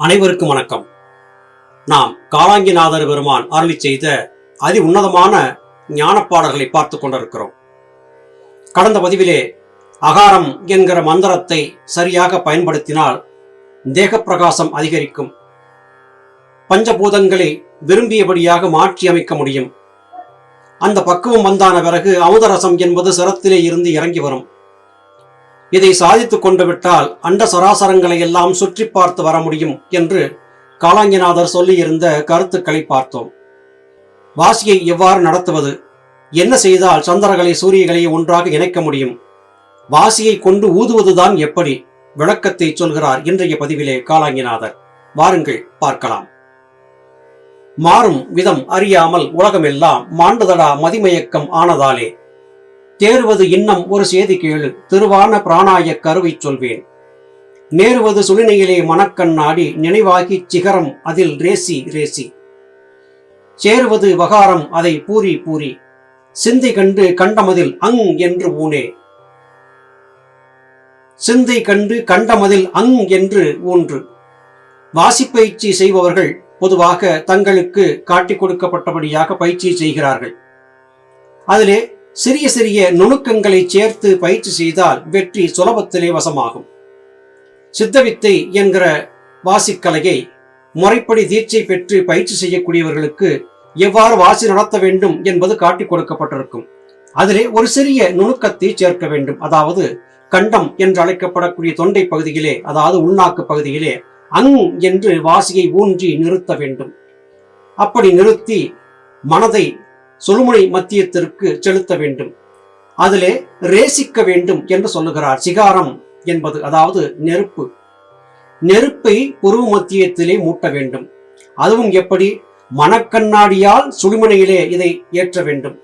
அனைவருக்கும் வணக்கம். நாம் காலாங்கிநாதர் பெருமான் அருளி செய்த அதி உன்னதமான ஞானப்பாடல்களை பார்த்து கொண்டிருக்கிறோம். கடந்த பதிவிலே அகாரம் என்கிற மந்திரத்தை சரியாக பயன்படுத்தினால் தேகப்பிரகாசம் அதிகரிக்கும். பஞ்சபூதங்களை விரும்பியபடியாக மாற்றி அமைக்க முடியும். அந்த பக்குவம் வந்தான பிறகு அமுதரசம் என்பது சிரத்திலே இருந்து இறங்கி வரும். இதை சாதித்துக் கொண்டு விட்டால் அண்ட சராசரங்களை எல்லாம் சுற்றி பார்த்து வர முடியும் என்று காலாங்கிநாதர் சொல்லியிருந்த கருத்துக்களை பார்த்தோம். வாசியை எவ்வாறு நடத்துவது? என்ன செய்தால் சந்திரகளை சூரியகளை ஒன்றாக இணைக்க முடியும்? வாசியை கொண்டு ஊதுவதுதான் எப்படி? விளக்கத்தை சொல்கிறார் இன்றைய பதிவிலே காலாங்கிநாதர் வாருங்கள் பார்க்கலாம். மாறும் விதம் அறியாமல் உலகமெல்லாம் மாண்டுதடா மதிமயக்கம் ஆனதாலே தேறுவது இன்னும் ஒரு சேதி கேளு திருவான பிராணாய கருவை சொல்வேன். நேருவது சுழினையிலே மனக்கண்ணாடி நினைவாகி சிகரம் அதில் ரேசி ரேசி. சேருவது வகாரம் அதை பூரி பூரி. சிந்தை கண்டு கண்டமதில் அங் என்று ஊனே. சிந்தை கண்டு கண்டமதில் அங் என்று ஊன்று. வாசிப்பயிற்சி செய்பவர்கள் பொதுவாக தங்களுக்கு காட்டிக் கொடுக்கப்பட்டபடியாக பயிற்சி செய்கிறார்கள். அதிலே சிறிய சிறிய நுணுக்கங்களை சேர்த்து பயிற்சி செய்தால் வெற்றி சுலபத்திலே வசமாகும். சித்தவித்தை என்கிற வாசிக்கலையை முறைப்படி தீட்சை பெற்று பயிற்சி செய்யக்கூடியவர்களுக்கு எவ்வாறு வாசி நடத்த வேண்டும் என்பது காட்டிக் கொடுக்கப்பட்டிருக்கும். அதிலே ஒரு சிறிய நுணுக்கத்தை சேர்க்க வேண்டும். அதாவது கண்டம் என்று அழைக்கப்படக்கூடிய தொண்டை பகுதியிலே அதாவது உள்நாக்கு பகுதியிலே அங் என்று வாசியை ஊன்றி நிறுத்த வேண்டும். அப்படி நிறுத்தி மனதை சுழுமுனை மத்தியத்திற்கு செலுத்த வேண்டும். அதிலே ரேசிக்க வேண்டும் என்று சொல்லுகிறார். சிகாரம் என்பது அதாவது நெருப்பு. நெருப்பை புருவ மத்தியத்திலே மூட்ட வேண்டும். அதுவும் எப்படி? மனக்கண்ணாடியால் சுழுமுனையிலே இதை ஏற்ற வேண்டும்.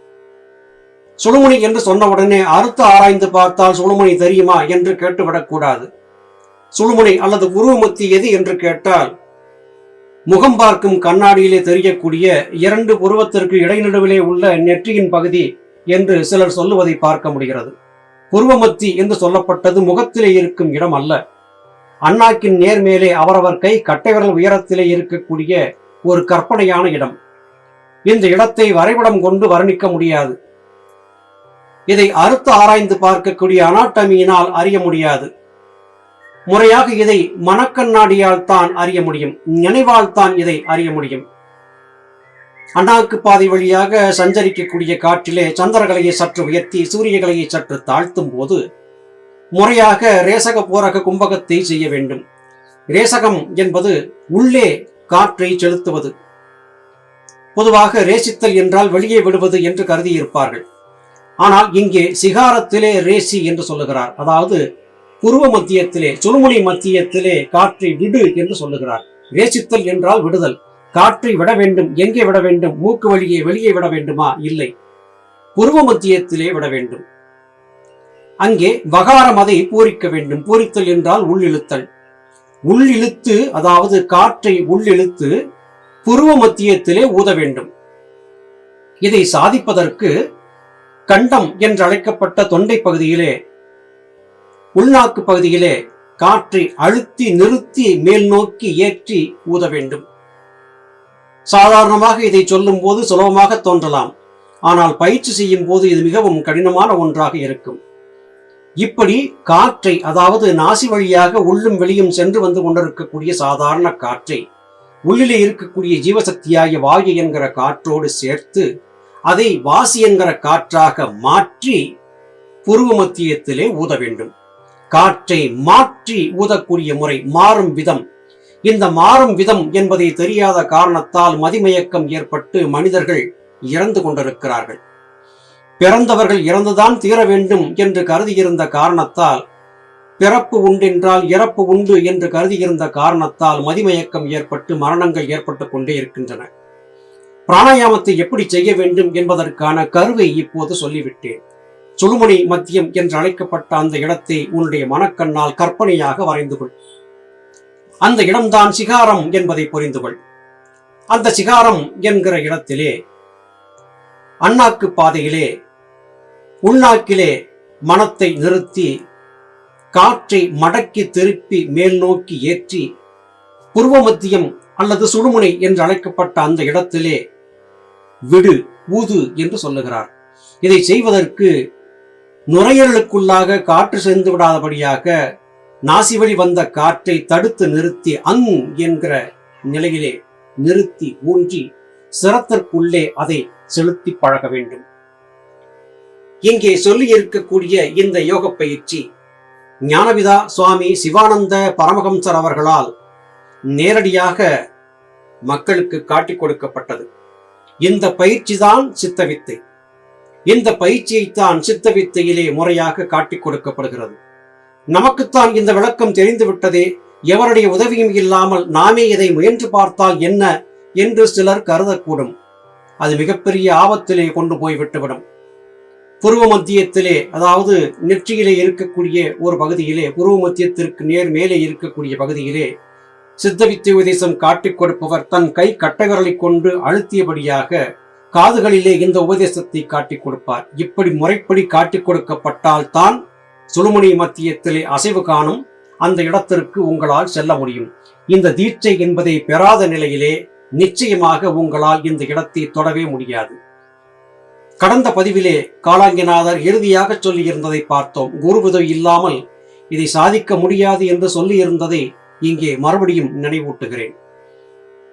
சுழுமுனை என்று சொன்ன உடனே அறுத்து ஆராய்ந்து பார்த்தால் சுழுமுனை தெரியுமா என்று கேட்டுவிடக்கூடாது. சுழுமுனை அல்லது உருவமத்தி எது என்று கேட்டால் முகம் பார்க்கும் கண்ணாடியிலே தெரியக்கூடிய இரண்டு புருவத்திற்கு இடைநடுவிலே உள்ள நெற்றியின் பகுதி என்று சிலர் சொல்லுவதை பார்க்க முடிகிறது. புருவமத்தி என்று சொல்லப்பட்டது முகத்திலே இருக்கும் இடம் அல்ல. அண்ணாக்கின் நேர்மேலே அவரவர் கை கட்டைவிரல் உயரத்திலே இருக்கக்கூடிய ஒரு கற்பனையான இடம். இந்த இடத்தை வரைபடம் கொண்டு வர்ணிக்க முடியாது. இதை அறுத்து ஆராய்ந்து பார்க்கக்கூடிய அனாட்டமியினால் அறிய முடியாது. முறையாக இதை மனக்கண்ணாடியால் தான் அறிய முடியும். நினைவால் தான் இதை அறிய முடியும். அண்ணாக்கு பாதை வழியாக சஞ்சரிக்கக்கூடிய காற்றிலே சந்திரகலையை சற்று உயர்த்தி சூரியகலையை சற்று தாழ்த்தும் போது முறையாக ரேசக போரக கும்பகத்தை செய்ய வேண்டும். ரேசகம் என்பது உள்ளே காற்றை செலுத்துவது. பொதுவாக ரேசித்தல் என்றால் வெளியே விடுவது என்று கருதியிருப்பார்கள். ஆனால் இங்கே சிகாரத்திலே ரேசி என்று சொல்லுகிறார். அதாவது புருவ மத்தியத்திலே சுழுமுனை மத்தியத்திலே காற்றை விடு என்று சொல்லுகிறார். வேசித்தல் என்றால் விடுதல். காற்றை விட வேண்டும் எங்கே விட வேண்டும் மூக்கு வழியே வெளியே விட வேண்டுமா? இல்லை. புருவ மத்தியத்திலே விட வேண்டும். அங்கே வகாரம் அதை பூரிக்க வேண்டும். பூரித்தல் என்றால் உள்ளிழுத்தல். உள்ளிழுத்து அதாவது காற்றை உள்ளிழுத்து புருவ மத்தியத்திலே ஊத வேண்டும். இதை சாதிப்பதற்கு கண்டம் என்று அழைக்கப்பட்ட தொண்டை பகுதியிலே உள்நாக்கு பகுதியிலே காற்றை அழுத்தி நிறுத்தி மேல் நோக்கி ஏற்றி ஊத வேண்டும். சாதாரணமாக இதை சொல்லும் போது சுலபமாக தோன்றலாம். ஆனால் பயிற்சி செய்யும் போது இது மிகவும் கடினமான ஒன்றாக இருக்கும். இப்படி காற்றை அதாவது நாசி வழியாக உள்ளும் வெளியும் சென்று வந்து கொண்டிருக்கக்கூடிய சாதாரண காற்றை உள்ளிலே இருக்கக்கூடிய ஜீவசக்தியாகிய வாயு என்கிற காற்றோடு சேர்த்து அதை வாசி என்கிற காற்றாக மாற்றி புருவ மத்தியத்திலே ஊத வேண்டும். காற்றை மாற்றி ஊதக்கூடிய முறை மாறும் விதம். இந்த மாறும் விதம் என்பதை தெரியாத காரணத்தால் மதிமயக்கம் ஏற்பட்டு மனிதர்கள் இறந்து கொண்டிருக்கிறார்கள். பிறந்தவர்கள் இறந்துதான் தீர வேண்டும் என்று கருதியிருந்த காரணத்தால் பிறப்பு உண்டென்றால் இறப்பு உண்டு என்று கருதியிருந்த காரணத்தால் மதிமயக்கம் ஏற்பட்டு மரணங்கள் ஏற்பட்டு கொண்டே இருக்கின்றன. பிராணாயாமத்தை எப்படி செய்ய வேண்டும் என்பதற்கான கருவை இப்போது சொல்லிவிட்டேன். சுடுமணி மத்தியம் என்று அழைக்கப்பட்ட அந்த இடத்தை உன்னுடைய மனக்கண்ணால் கற்பனையாக வரைந்து கொள். அந்த இடம்தான் சிகாரம் என்பதை புரிந்து கொள். அந்த சிகாரம் என்கிற இடத்திலே அண்ணாக்கு பாதையிலே உள்நாக்கிலே மனத்தை நிறுத்தி காற்றை மடக்கி திருப்பி மேல் நோக்கி ஏற்றி புருவ மத்தியம் அல்லது சுடுமுனை என்று அழைக்கப்பட்ட அந்த இடத்திலே விடு ஊது என்று சொல்லுகிறார். இதை செய்வதற்கு நுரையீரலுக்குள்ளாக காற்று சென்று விடாதபடியாக நாசி வழி வந்த காற்றை தடுத்து நிறுத்தி அங் என்கிற நிலையிலே நிறுத்தி ஊன்றி சிரத்திற்குள்ளே அதை செலுத்தி பழக வேண்டும். இங்கே சொல்லி இருக்கக்கூடிய இந்த யோக பயிற்சி ஞானவிதா சுவாமி சிவானந்த பரமஹம்சர் அவர்களால் நேரடியாக மக்களுக்கு காட்டிக் கொடுக்கப்பட்டது. இந்த பயிற்சிதான் சித்தவித்தை. இந்த பயிற்சியைத்தான் சித்தவித்தையிலே முறையாக காட்டிக் கொடுக்கப்படுகிறது. நமக்குத்தான் இந்த விளக்கம் தெரிந்துவிட்டதே எவருடைய உதவியும் இல்லாமல் நாமே இதை முயன்று பார்த்தால் என்ன என்று சிலர் கருதக்கூடும். அது மிகப்பெரிய ஆபத்திலே கொண்டு போய் விட்டுவிடும் புருவ மத்தியத்திலே அதாவது நெற்றியிலே இருக்கக்கூடிய ஒரு பகுதியிலே புருவ மத்தியத்திற்கு நேர் மேலே இருக்கக்கூடிய பகுதியிலே சித்தவித்தை உதேசம் காட்டிக் கொடுப்பவர் தன் கை கட்டவிரலை கொண்டு அழுத்தியபடியாக காதுகளிலே இந்த உபதேசத்தை காட்டிக் கொடுப்பார். இப்படி முறைப்படி காட்டிக் கொடுக்கப்பட்டால் தான் சுழுமணி மத்தியத்திலே அசைவு காணும். அந்த இடத்திற்கு உங்களால் செல்ல முடியும். இந்த தீட்சை என்பதை பெறாத நிலையிலே நிச்சயமாக உங்களால் இந்த இடத்தை தொடவே முடியாது. கடந்த பதிவிலே காலாங்கிநாதர் இறுதியாக சொல்லியிருந்ததை பார்த்தோம். குரு உதவி இல்லாமல் இதை சாதிக்க முடியாது என்று சொல்லியிருந்ததை இங்கே மறுபடியும் நினைவூட்டுகிறேன்.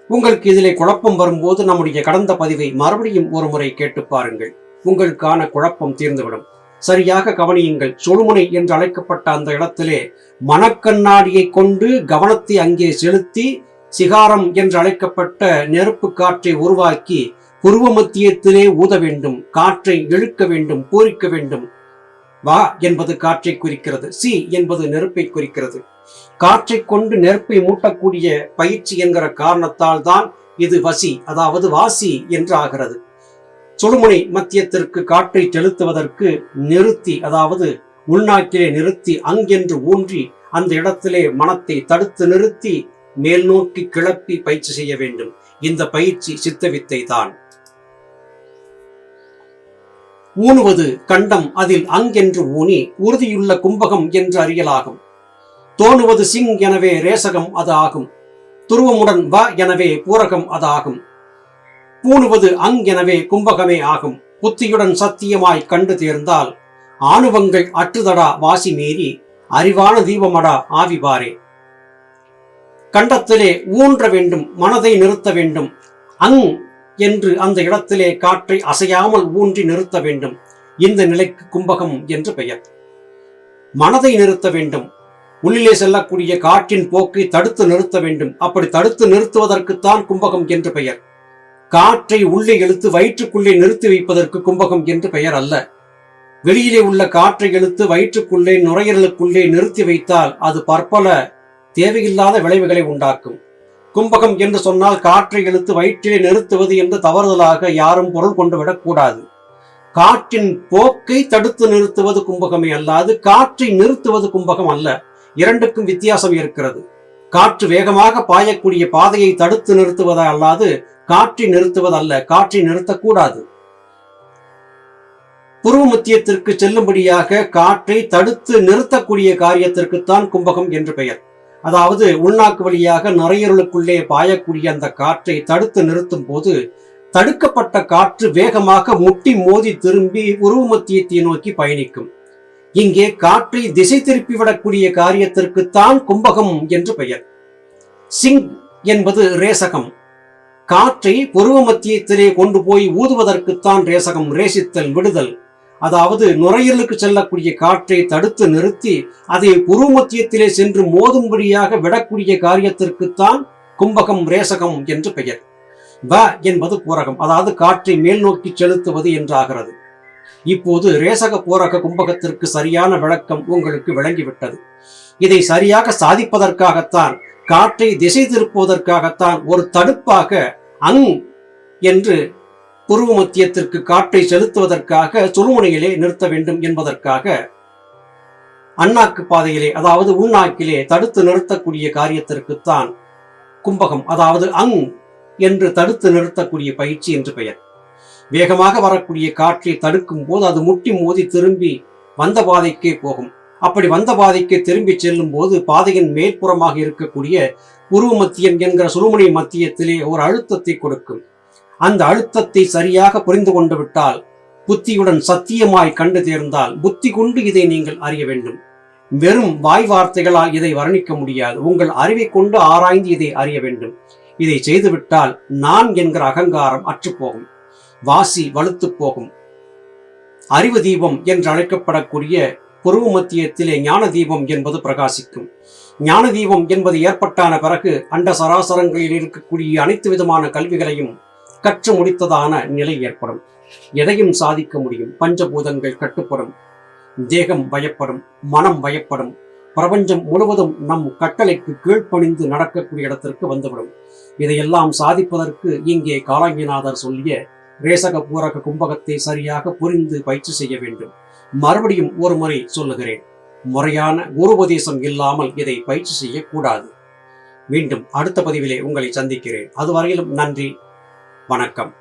உங்களுக்கு இதிலே குழப்பம் வரும்போது நம்முடைய கடந்த பதிவை மறுபடியும் ஒரு முறை கேட்டு பாருங்கள். உங்களுக்கான குழப்பம் தீர்ந்துவிடும். சரியாக கவனியுங்கள். சொலுமுனை என்று அழைக்கப்பட்ட அந்த இடத்திலே மனக்கண்ணாடியை கொண்டு கவனத்தை அங்கே செலுத்தி சிகாரம் என்று அழைக்கப்பட்ட நெருப்பு காற்றை உருவாக்கி புருவ மத்தியத்திலே ஊத வேண்டும். காற்றை இழுக்க வேண்டும் பூரிக்க வேண்டும். வா என்பது காற்றை குறிக்கிறது. சி என்பது நெருப்பை குறிக்கிறது. காற்றை கொண்டு நெருப்பை மூட்டக்கூடிய பயிற்சி என்கிற காரணத்தால் தான் இது வசி அதாவது வாசி என்று ஆகிறது சுடுமுனை மத்தியத்திற்கு காற்றை செலுத்துவதற்கு நிறுத்தி அதாவது உள்நாக்கிலே நிறுத்தி அங்கென்று ஊன்றி அந்த இடத்திலே மனத்தை தடுத்து நிறுத்தி மேல் நோக்கி கிளப்பி பயிற்சி செய்ய வேண்டும். இந்த பயிற்சி சித்தவித்தை தான் ஊனுவது கண்டம் அதில் அங்கென்று ஊனி உறுதியுள்ள கும்பகம் என்று அறியலாகும். தோணுவது சிங் எனவே ரேசகம் அது ஆகும் துருவமுடன் வ எனவே பூரகம் அது ஆகும் பூணுவது அங் எனவே கும்பகமே ஆகும். புத்தியுடன் சத்தியமாய் கண்டு தேர்ந்தால் ஆணுவங்கள் அற்றுதடா வாசி மீறி அறிவான தீபமடா ஆவிபாரே. கண்டத்திலே ஊன்ற வேண்டும் மனதை நிறுத்த வேண்டும். அங் என்று அந்த இடத்திலே காற்றை அசையாமல் ஊன்றி நிறுத்த வேண்டும். இந்த நிலைக்கு கும்பகம் என்று பெயர். மனதை நிறுத்த வேண்டும் உள்ளிலே செல்லக்கூடிய காற்றின் போக்கை தடுத்து நிறுத்த வேண்டும். அப்படி தடுத்து நிறுத்துவதற்குத்தான் கும்பகம் என்று பெயர். காற்றை உள்ளே இழுத்து வயிற்றுக்குள்ளே நிறுத்தி வைப்பதற்கு கும்பகம் என்று பெயர் அல்ல. வெளியிலே உள்ள காற்றை இழுத்து வயிற்றுக்குள்ளே நுரையீரலுக்குள்ளே நிறுத்தி வைத்தால் அது பற்பல தேவையில்லாத விளைவுகளை உண்டாக்கும். கும்பகம் என்று சொன்னால் காற்றை இழுத்து வயிற்றிலே நிறுத்துவது என்று தவறுதலாக யாரும் பொருள் கொண்டு விடக்கூடாது காற்றின் போக்கை தடுத்து நிறுத்துவது கும்பகமே அல்லாது காற்றை நிறுத்துவது கும்பகம் அல்ல. இரண்டுக்கும் வித்தியாசம் இருக்கிறது. காற்று வேகமாக பாயக்கூடிய பாதையை தடுத்து நிறுத்துவதா அல்லாது காற்றை நிறுத்துவதல்ல காற்றை நிறுத்தக்கூடாது. புருவ மத்தியத்திற்கு செல்லும்படியாக காற்றை தடுத்து நிறுத்தக்கூடிய காரியத்திற்குத்தான் கும்பகம் என்று பெயர். அதாவது உள்நாக்கு வழியாக நுரையீரலுக்குள்ளே பாயக்கூடிய அந்த காற்றை தடுத்து நிறுத்தும் போது தடுக்கப்பட்ட காற்று வேகமாக முட்டி மோதி திரும்பி உருவமத்தியத்தை நோக்கி பயணிக்கும். இங்கே காற்றை திசை திருப்பிவிடக்கூடிய காரியத்திற்குத்தான் கும்பகம் என்று பெயர். சிங் என்பது ரேசகம். காற்றை புருவ மத்தியத்திலே கொண்டு போய் ஊதுவதற்குத்தான் ரேசகம் ரேசித்தல் விடுதல். அதாவது நுரையீரலுக்கு செல்லக்கூடிய காற்றை தடுத்து நிறுத்தி அதை புருவ மத்தியத்திலே சென்று மோதும்படியாக விடக்கூடிய காரியத்திற்குத்தான் கும்பகம் ரேசகம் என்று பெயர். வ என்பது பூரகம். அதாவது காற்றை மேல் நோக்கி செலுத்துவது என்றாகிறது. இப்போது ரேசக போரக கும்பகத்திற்கு சரியான விளக்கம் உங்களுக்கு விளங்கிவிட்டது. இதை சரியாக சாதிப்பதற்காகத்தான் காற்றை திசை திருப்புவதற்காகத்தான் ஒரு தடுப்பாக அங் என்று புருவ மத்தியத்திற்கு காற்றை செலுத்துவதற்காக சுழுமுனையிலே நிறுத்த வேண்டும் என்பதற்காக அண்ணாக்கு பாதையிலே அதாவது உள்நாக்கிலே தடுத்து நிறுத்தக்கூடிய காரியத்திற்குத்தான் கும்பகம் அதாவது அங் என்று தடுத்து நிறுத்தக்கூடிய பயிற்சி என்று பெயர். வேகமாக வரக்கூடிய காற்றை தடுக்கும் போது அது முட்டி மோதி திரும்பி வந்த பாதைக்கே போகும். அப்படி வந்த பாதைக்கு திரும்பி செல்லும் போது பாதையின் மேற்புறமாக இருக்கக்கூடிய உருவ மத்தியம் என்கிற சுழுமுனை மத்தியத்திலே ஒரு அழுத்தத்தை கொடுக்கும். அந்த அழுத்தத்தை சரியாக புரிந்து கொண்டு விட்டால் புத்தியுடன் சத்தியமாய் கண்டு தேர்ந்தால் புத்தி கொண்டு இதை நீங்கள் அறிய வேண்டும். வெறும் வாய் வார்த்தைகளால் இதை வர்ணிக்க முடியாது. உங்கள் அறிவை கொண்டு ஆராய்ந்து இதை அறிய வேண்டும். இதை செய்துவிட்டால் நான் என்கிற அகங்காரம் அற்றுப்போகும். வாசி வலுத்து போகும். அறிவு தீபம் என்று அழைக்கப்படக்கூடிய புருவ மத்தியத்திலே ஞான தீபம் என்பது பிரகாசிக்கும். ஞான தீபம் என்பது ஏற்பட்டான பிறகு அண்ட சராசரங்களில் இருக்கக்கூடிய அனைத்து விதமான கல்விகளையும் கற்று முடித்ததான நிலை ஏற்படும். எதையும் சாதிக்க முடியும். பஞ்சபூதங்கள் கட்டுப்படும். தேகம் பயப்படும். மனம் பயப்படும். பிரபஞ்சம் முழுவதும் நம் கட்டளைக்கு கீழ்ப்பணிந்து நடக்கக்கூடிய இடத்திற்கு வந்துவிடும். இதையெல்லாம் சாதிப்பதற்கு இங்கே காலாங்கிநாதர் சொல்லிய ரேசக பூரக கும்பகத்தை சரியாக புரிந்து பயிற்சி செய்ய வேண்டும். மறுபடியும் ஒரு முறை சொல்லுகிறேன் முறையான உபதேசம் இல்லாமல் இதை பயிற்சி செய்யக்கூடாது. மீண்டும் அடுத்த பதிவிலே உங்களை சந்திக்கிறேன். அதுவரையிலும் நன்றி வணக்கம்.